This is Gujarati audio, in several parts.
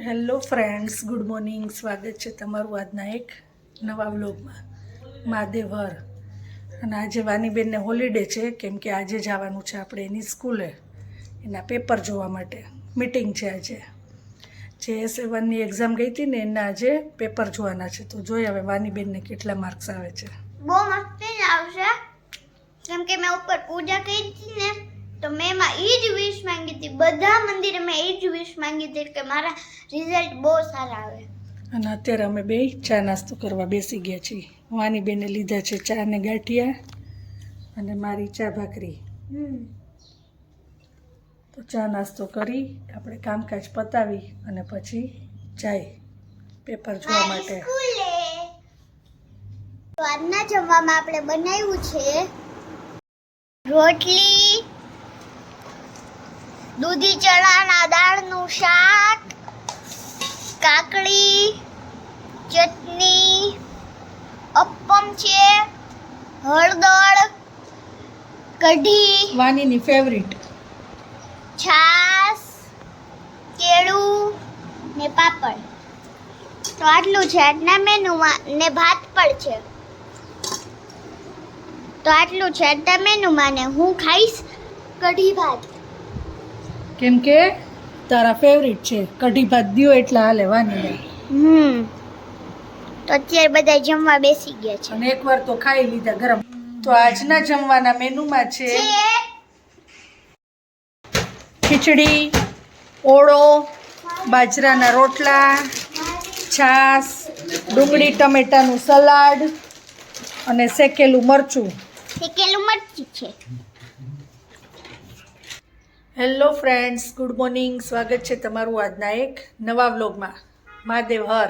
Hello friends, good morning. સ્વાગત છે તમારું આજના એક નવા વ્લોગમાં. મહાદેવહર અને આજે વાનીબેનને હોલિડે છે, કેમ કે આજે જવાનું છે આપણે એની સ્કૂલે, એના પેપર જોવા માટે. મિટિંગ છે આજે. જે એસ એવનની એક્ઝામ ગઈ હતી ને, એના આજે પેપર જોવાના છે. તો જોઈએ હવે વાનીબેનને કેટલા માર્ક્સ આવે છે. બહુ મસ્તી આવશે. કેમ કે મેં ઉપર પૂજા કરી હતી ને. તો મેં એમાં એ જ વિશ માંગી હતી. બધા મંદિરે મેં એ જ વિશ માંગી હતી કે મારા રિઝલ્ટ બહુ સારા આવે. અને અત્યારે અમે બે ચા નાસ્તો કરવા બેસી ગયા છીએ. વાની બેને લીધા છે ચા ને ગાંઠિયા અને મારી ચા ભાખરી. તો ચા નાસ્તો કરી આપણે કામકાજ પતાવી અને પછી જાય પેપર જોવા માટે. તો આજના જમવામાં આપણે બનાવ્યું છે રોટલી દૂધી ચણાના દાળનું શાક કાકડી ચટણી અપ્પમ છે હળદર કઢી વાનીની ફેવરિટ છાસ કેળું ને પાપડ. તો આટલું છે. આજના મેનુમાં ને ભાત પણ છે. તો આટલું છે. આજના મેનુમાં ને હું ખાઈશ કઢી ભાત. કેમ કે તારા ફેવરિટ છે. કઢી ભાત દ્યો એટલા હાલે વાનીને હમ. તો અત્યારે બધા જમવા બેસી ગયા છે. અને એકવાર તો ખાઈ લીધા ગરમ. તો આજના જમવાના મેનુમાં છે ખીચડી ઓળો બાજરાના રોટલા છાસ ડુંગળી ટમેટાનું સલાડ અને શેકેલું મરચું. શેકેલું મરચું છે. હેલો ફ્રેન્ડ્સ ગુડ મોર્નિંગ સ્વાગત છે તમારું આજના એક નવા વ્લોગમાં. મહાદેવ હર.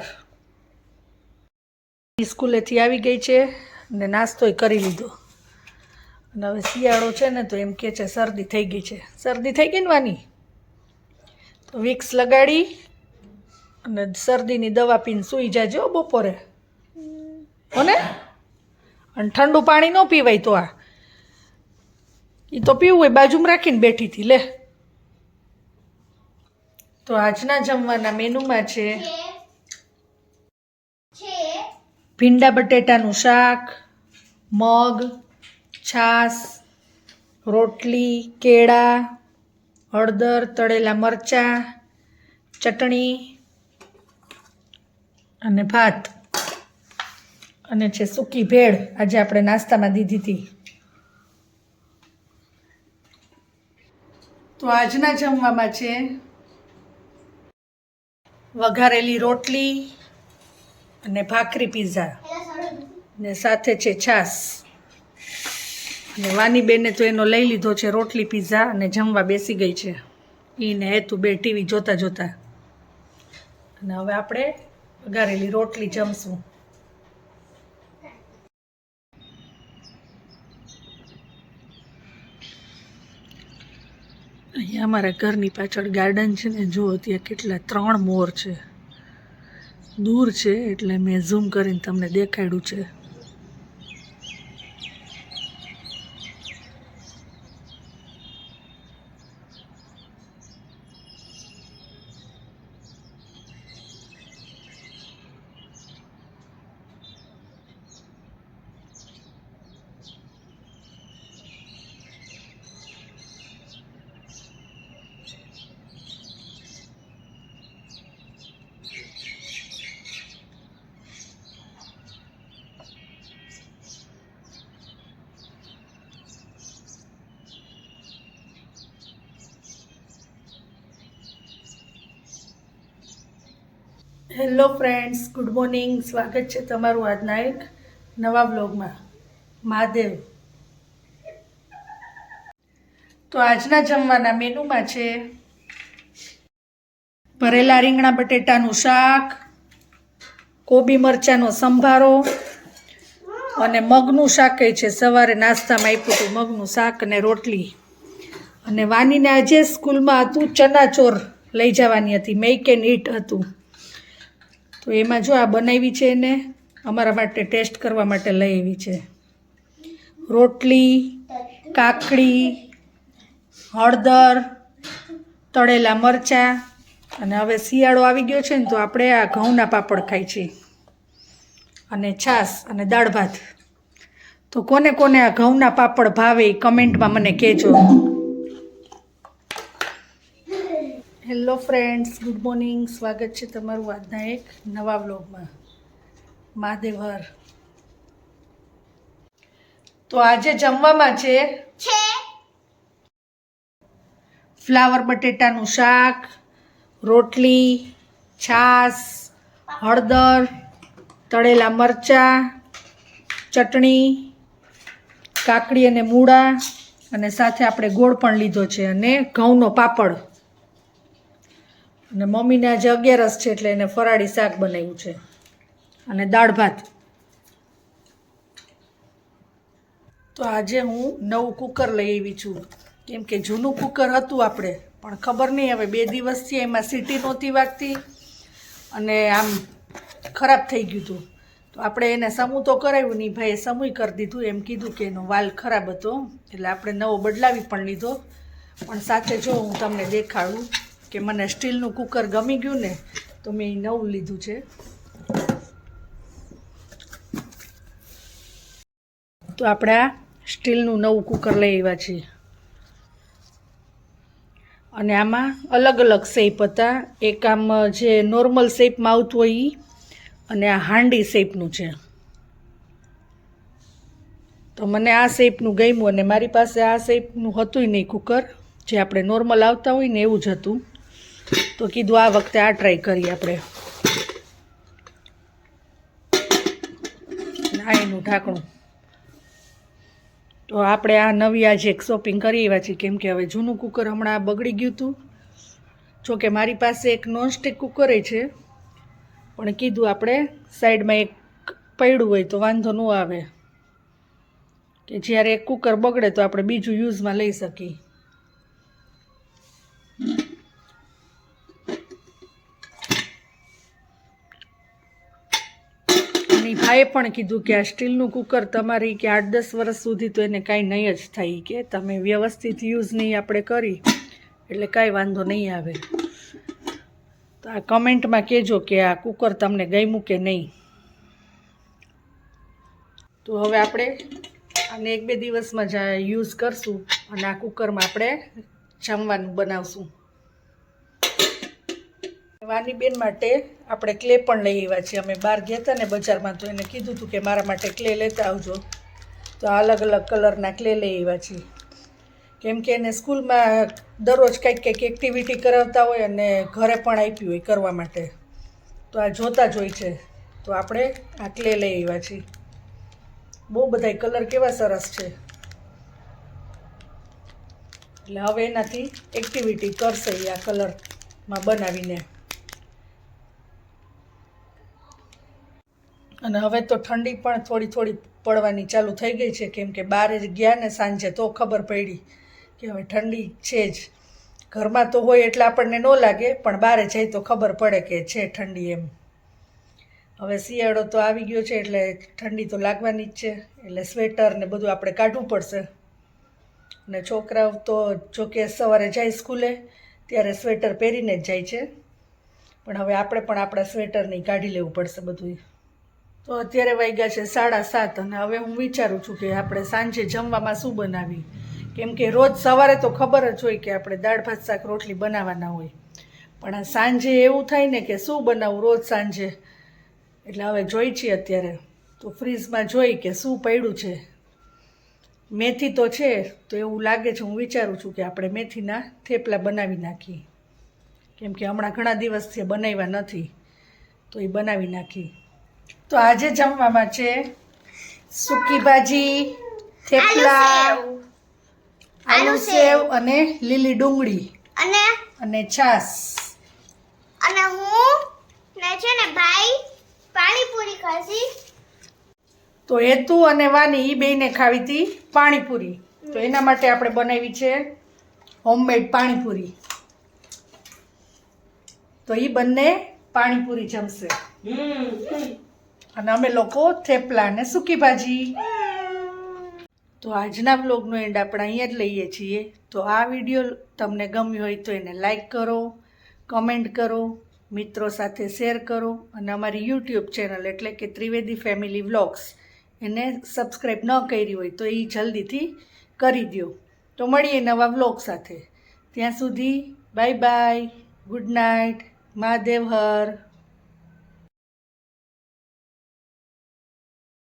સ્કૂલેથી આવી ગઈ છે અને નાસ્તોય કરી લીધો. અને હવે શિયાળો છે ને તો એમ કે છે શરદી થઈ ગઈ છે. શરદી થઈ ગઈ ને વાની? તો વિક્સ લગાડી અને શરદીની દવા પીને સૂઈ જાજો બપોરે. હોને? અને ઠંડુ પાણી ન પીવાય તો આ. એ તો પીવું હોય, બાજુમાં રાખીને બેઠી હતી, લે. તો આજના જમવાના મેનુમાં છે ભીંડા બટેટાનું શાક, મગ છાસ રોટલી, કેળા, હળદર, તળેલા મરચાં, ચટણી અને ભાત. અને છે સૂકી ભેળ. આજે આપણે નાસ્તામાં દીધી હતી. તો આજના જમવામાં છે? વઘારેલી રોટલી અને ભાખરી પીઝા ને સાથે છે છાસ અને વાની બેને તો એનો લઈ લીધો છે રોટલી પીઝા અને જમવા બેસી ગઈ છે. એને હેતુ બે ટીવી જોતા જોતા. અને હવે આપણે વઘારેલી રોટલી જમશું. અહીંયા અમારા ઘરની પાછળ ગાર્ડન છે ને, જુઓ ત્યાં કેટલા ત્રણ મોર છે. દૂર છે એટલે મેં ઝૂમ કરીને તમને દેખાડ્યું છે. Hello friends, good morning. સ્વાગત છે તમારું આજના એક નવા બ્લોગમાં મહાદેવ. તો આજના જમવાના મેનુમાં છે ભરેલા રીંગણા બટેટાનું શાક, કોબી મરચાંનો સંભારો અને મગનું શાક છે. સવારે નાસ્તામાં આપ્યું હતું મગનું શાક અને રોટલી. અને વાનીને આજે સ્કૂલમાં હતું ચનાચોર લઈ જવાની હતી. મેક એન્ડ ઈટ હતું. તો એમાં જો આ બનાવી છે એને, અમારા માટે ટેસ્ટ કરવા માટે લઈ આવી છે. રોટલી, કાકડી, હળદર, તળેલા મરચાં અને હવે શિયાળો આવી ગયો છે ને તો આપણે આ ઘઉંના પાપડ ખાઈ છીએ. અને છાશ અને દાળ ભાત. તો કોને કોને આ ઘઉંના પાપડ ભાવે કમેન્ટમાં મને કહેજો. Hello friends good morning. સ્વાગત છે તમારું આજના એક નવા વ્લોગમાં. મહાદેવર તો આજે જમવામાં છે? છે. ફ્લાવર બટેટાનું શાક રોટલી છાસ હળદર તળેલા મરચાં ચટણી કાકડી અને મૂળા અને સાથે આપણે ગોળ પણ લીધો છે અને ઘઉંનો પાપડ. અને મમ્મીને આજે અગિયારસ છે એટલે એને ફરાળી શાક બનાવ્યું છે. અને દાળ ભાત. તો આજે હું નવું કુકર લઈ આવી છું. કેમ કે જૂનું કુકર હતું આપણે, પણ ખબર નહીં, હવે બે દિવસથી એમાં સીટી નહોતી વાગતી અને આમ ખરાબ થઈ ગયું હતું. તો આપણે એને સમૂહ તો કરાવ્યું નહીં, ભાઈએ સમૂહ કરી દીધું, એમ કીધું કે એનો વાલ ખરાબ હતો, એટલે આપણે નવો બદલાવી પણ લીધો. પણ સાથે જો હું તમને દેખાડું. કે મને સ્ટીલનું કુકર ગમી ગયું ને, તો મેં નવું લીધું છે. તો આપણે આ સ્ટીલનું નવું કુકર લઈ આવ્યા છીએ. અને આમાં અલગ અલગ શેપ હતા. એક આમ જે નોર્મલ શેપમાં આવતું હોય એ અને આ હાંડી શેપનું છે. તો મને આ શેપનું ગમ્યું અને મારી પાસે આ શેપનું હતું નહીં કુકર. જે આપણે નોર્મલ આવતા હોય ને એવું જ હતું. તો કીધું આ વખતે આ ટ્રાય કરીએ આપણે. એનું ઢાંકણું. તો આપણે આ નવી આજે એક શોપિંગ કરી એવા છીએ. કેમ કે હવે જૂનું કુકર હમણાં બગડી ગયું હતું. જોકે મારી પાસે એક નોનસ્ટિક કુકર છે. પણ કીધું આપણે સાઈડમાં એક પડ્યું હોય તો વાંધો ન આવે. કે જ્યારે એક કુકર બગડે તો આપણે બીજું યુઝમાં લઈ શકીએ. ઈ ભાઈએ પણ કીધું કે આ સ્ટીલનું કુકર તમારી કે આઠ દસ વર્ષ સુધી તો એને કાંઈ નહીં જ થાય કે તમે વ્યવસ્થિત યુઝ નહીં આપણે કરી, એટલે કાંઈ વાંધો નહીં આવે. તો આ કમેન્ટમાં કહેજો કે આ કુકર તમને ગમ્યું કે નહીં. તો હવે આપણે આને એક બે દિવસમાં જ યુઝ કરશું અને આ કુકરમાં આપણે જમવાનું બનાવશું. વાની બેન માટે આપણે ક્લે પણ લઈ આવ્યા છીએ. અમે બહાર ગયા હતા ને બજારમાં તો એને કીધું હતું કે મારા માટે ક્લે લેતા આવજો. તો આ અલગ અલગ કલરના ક્લે લઈ આવ્યા છીએ. કેમ કે એને સ્કૂલમાં દરરોજ કંઈક કંઈક એક્ટિવિટી કરાવતા હોય અને ઘરે પણ આપ્યું હોય કરવા માટે. તો આ જોતા જ હોય છે. તો આપણે આ ક્લે લઈ આવ્યા છીએ. બહુ બધાય કલર કેવા સરસ છે. એટલે હવે એનાથી એક્ટિવિટી કરશે આ કલરમાં બનાવીને. અને હવે તો ઠંડી પણ થોડી થોડી પડવાની ચાલુ થઈ ગઈ છે. કેમ કે બહાર જ ગયા ને સાંજે તો ખબર પડી કે હવે ઠંડી છે જ. ઘરમાં તો હોય એટલે આપણને ન લાગે, પણ બહાર જાય તો ખબર પડે કે છે ઠંડી એમ. હવે શિયાળો તો આવી ગયો છે એટલે ઠંડી તો લાગવાની જ છે. એટલે સ્વેટર ને બધું આપણે કાઢવું પડશે. અને છોકરાઓ તો જોકે સવારે જાય સ્કૂલે, ત્યારે સ્વેટર પહેરીને જ જાય છે. પણ હવે આપણે પણ આપણા સ્વેટરની કાઢી લેવું પડશે બધું તો અત્યારે વાગ્યા છે સાડા સાત અને હવે હું વિચારું છું કે આપણે સાંજે જમવામાં શું બનાવી કેમ કે રોજ સવારે તો ખબર જ હોય કે આપણે દાળ, ભાત, શાક, રોટલી બનાવવાના હોય. પણ સાંજે એવું થાય ને કે શું બનાવું રોજ સાંજે? એટલે હવે જોઈ છીએ અત્યારે. તો ફ્રીજમાં જોઈ કે શું પડ્યું છે. મેથી તો છે, તો એવું લાગે છે, હું વિચારું છું કે આપણે મેથીના થેપલા બનાવી નાખીએ. કેમ કે હમણાં ઘણા દિવસથી બનાવ્યા નથી, તો એ બનાવી નાખી તો આજે જમવામાં છે સૂકી ભાજી થેપલા આલુ સેવ. અને લીલી ડુંગળી. અને અને છાસ અને હું ને છે ને ભાઈ પાણીપુરી ખાધી. તો હેતુ અને વાની એ બેને ખાવી હતી પાણીપુરી. તો એના માટે આપણે બનાવી છે હોમમેડ પાણીપુરી. તો એ બંને પાણીપુરી જમશે. અને અમે લોકો થેપલા અને સૂકી ભાજી. તો આજના બ્લોગનો એન્ડ આપણે અહીંયા જ લઈએ છીએ. તો આ વીડિયો તમને ગમ્યો હોય તો એને લાઈક કરો કમેન્ટ કરો, મિત્રો સાથે શેર કરો અને અમારી યુટ્યુબ ચેનલ એટલે કે ત્રિવેદી ફેમિલી વ્લોગ્સ એને સબસ્ક્રાઈબ ન કરી હોય તો એ જલ્દીથી કરી દો તો મળીએ નવા વ્લોગ સાથે. ત્યાં સુધી bye bye good night Mahadev હર.